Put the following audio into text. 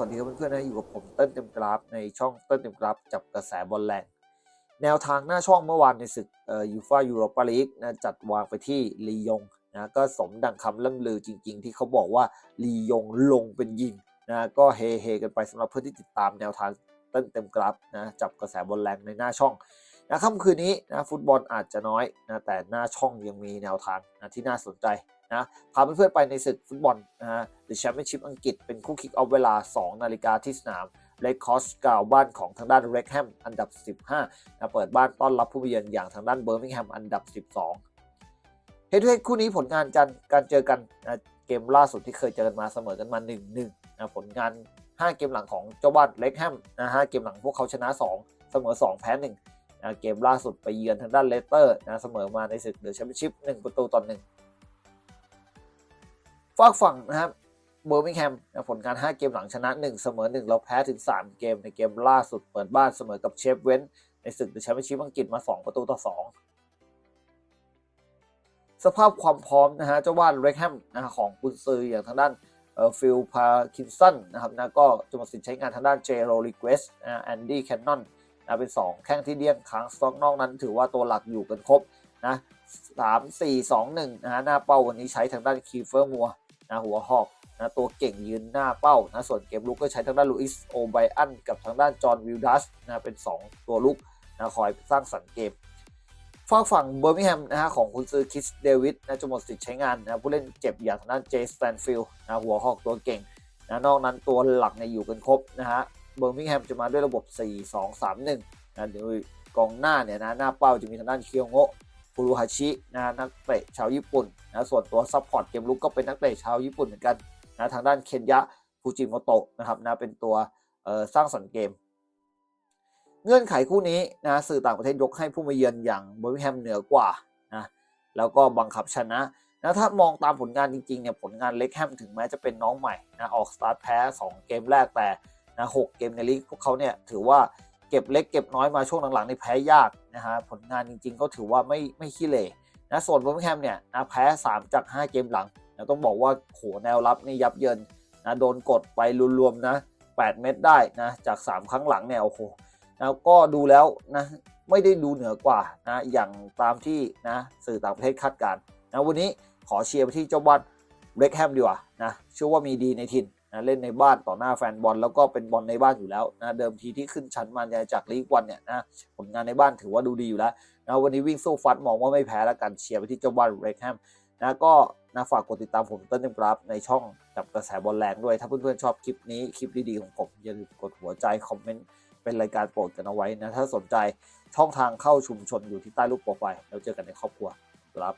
วัสดีครับเพื่อนๆนะอยู่กับผมเต้นเต็มกราฟในช่องเต้นเต็มกราฟจับกระแสบอลแรงแนวทางหน้าช่องเมื่อวานในศึกยูฟ่ายูโรปาลีกนะจัดวางไปที่ลียงนะก็สมดังคำล่ำลือจริง ๆ ที่เขาบอกว่าลียงลงเป็นยิงนะก็เฮเฮกันไปสำหรับเพื่อนที่ติดตามแนวทางเต้นเต็มกราฟนะจับกระแสบอลแรงในหน้าช่องนะค่ำคืนนี้นะฟุตบอลอาจจะน้อยนะแต่หน้าช่องยังมีแนวทางนะที่น่าสนใจ นะพาเพื่อนๆไปในศึกฟุตบอลนะฮะ The Championship อังกฤษเป็นคู่คิกออฟเวลา 2 นาฬิกาที่สนามเลคคอสกาวบ้านของทางด้านเรคแฮมอันดับ 15นะเปิดบ้านต้อนรับผู้เยือนอย่างทางด้านเบอร์มิงแฮมอันดับ 12เฮดทูเฮดคู่นี้ผลงานการการเจอกันนะเกมล่าสุดที่เคยเจอกันมาเสมอกันมา1-1นะผลงาน 5 เกมหลังของเจ้าบ้านเล็กแฮมนะฮะเกมหลังพวกเขาชนะ 2 เสมอ 2 แพ้1นะเกมล่าสุดไปเยือนทางด้านเลสเตอร์นะเสมอมาในศึกเดอะแชมเปี้ยนชิพ1ประตูต่อ1 ฝากฝั่งนะครับเบอร์มิงแฮมผลการ 5 เกมหลังชนะ 1 เสมอ 1 แล้วแพ้ถึง 3 เกม ในเกมล่าสุดเปิดบ้านเสมอกับเชฟเวนในศึกเดอะแชมเปี้ยนชิพอังกฤษมา 2 ประตูต่อ 2 สภาพความพร้อมนะฮะเจ้าว่านเรคแฮมนะฮะของกุนซืออย่างทางด้านเอ่อฟิลพาคินสันนะครับนะก็จะหมดสิทธิ์ใช้งานทางด้านเจโรลิเกสนะแอนดี้แคนนอนนะเป็น 2 แข้งที่เลี่ยงค้างสต็อกนอกนั้น ถือว่าตัวหลักอยู่กันครบนะสามสี่สองหนึ่งนะฮะหน้าเป้าวันนี้ใช้ทางด้านคีเฟอร์มัว นะหัวหอกนะตัวเก่งยืนหน้าเป้านะส่วนเกมลุกก็ใช้ทางด้านลูอิสโอไบอันกับทางด้านจอห์นวิลดัสนะเป็น 2 ตัวลุกนะคอยสร้างสรรค์เกมฝากฝั่งเบอร์มิงแฮมนะฮะของคุณซื้อคิสเดวิดนะจะหมดสิทธิ์ใช้งานนะผู้เล่นเจ็บอย่างทางด้านเจสแตนฟิลด์นะหัวหอกตัวเก่งนะนอกนั้นตัวหลักเนี่ยอยู่กันครบนะฮะเบอร์มิงแฮมจะมาด้วยระบบ 4-2-3-1นะเดี๋ยวกองหน้าเนี่ยนะหน้าเป้าจะมีทางด้านเคียวโงะ ฟูรุฮาชินะนักเตะชาวญี่ปุ่นนะส่วนตัวซัพพอร์ตเกมลุกก็เป็นนักเตะชาวญี่ปุ่นเหมือนกันนะทางด้านเคนยะฟูจิโมโตะนะครับนะเป็นตัวสร้างสรรค์เกม เงื่อนไขคู่นี้นะสื่อต่างประเทศยกให้ผู้มาเยือนอย่างเบอร์มิงแฮมเหนือกว่านะแล้วก็บังคับชนะนะถ้ามองตามผลงานจริงๆเนี่ยผลงานเล็กแฮมถึงแม้จะเป็นน้องใหม่นะออกสตาร์ทแพ้ 2 เกมแรกแต่นะหกเกมในลีกพวกเขาเนี่ยถือว่าเก็บเล็กเก็บน้อยมาช่วงหลังๆในแพ้ยากนะฮะผลงานจริงๆ ก็ถือว่าไม่ไม่ขี้เหร่นะส่วนเบอร์มิงแฮมเนี่ยนะแพ้ 3 จาก 5 เกมหลังนะต้องบอกว่าโหแนวรับนี่ยับเยินนะโดนกดไปรวมๆนะ 8 เม็ดได้นะจาก 3 ครั้งหลังเนี่ยโอ้โหแล้วก็ดูแล้วนะไม่ได้ดูเหนือกว่านะอย่างตามที่นะสื่อต่างประเทศคาดการณ์นะวันนี้ขอเชียร์ไปที่เจ้าบ้านเบรกแฮมดีกว่านะเชื่อว่ามีดีในถิ่น นะเล่นในบ้านต่อหน้าแฟนบอลแล้วก็เป็นบอลในบ้านอยู่แล้วนะเดิมทีที่ขึ้นชั้นมาจากลีกวันเนี่ยนะผลงานในบ้านถือว่าดูดีอยู่แล้วนะวันนี้วิ่งสู้ฟัดมองว่าไม่แพ้แล้วกันเชียร์ไปที่เจ้าบ้านเรคแฮมนะก็นะฝากกดติดตามผมต้นเต็มกราฟในช่องกับกระแสบอลแรงด้วย ถ้าเพื่อนๆชอบคลิปนี้คลิปดีๆของผมอย่าลืมกดหัวใจคอมเมนต์เป็นรายการโปรดกันเอาไว้นะถ้าสนใจช่องทางเข้าชุมชนอยู่ที่ใต้รูปโปรไฟล์แล้วเจอกันในครอบครัวครับ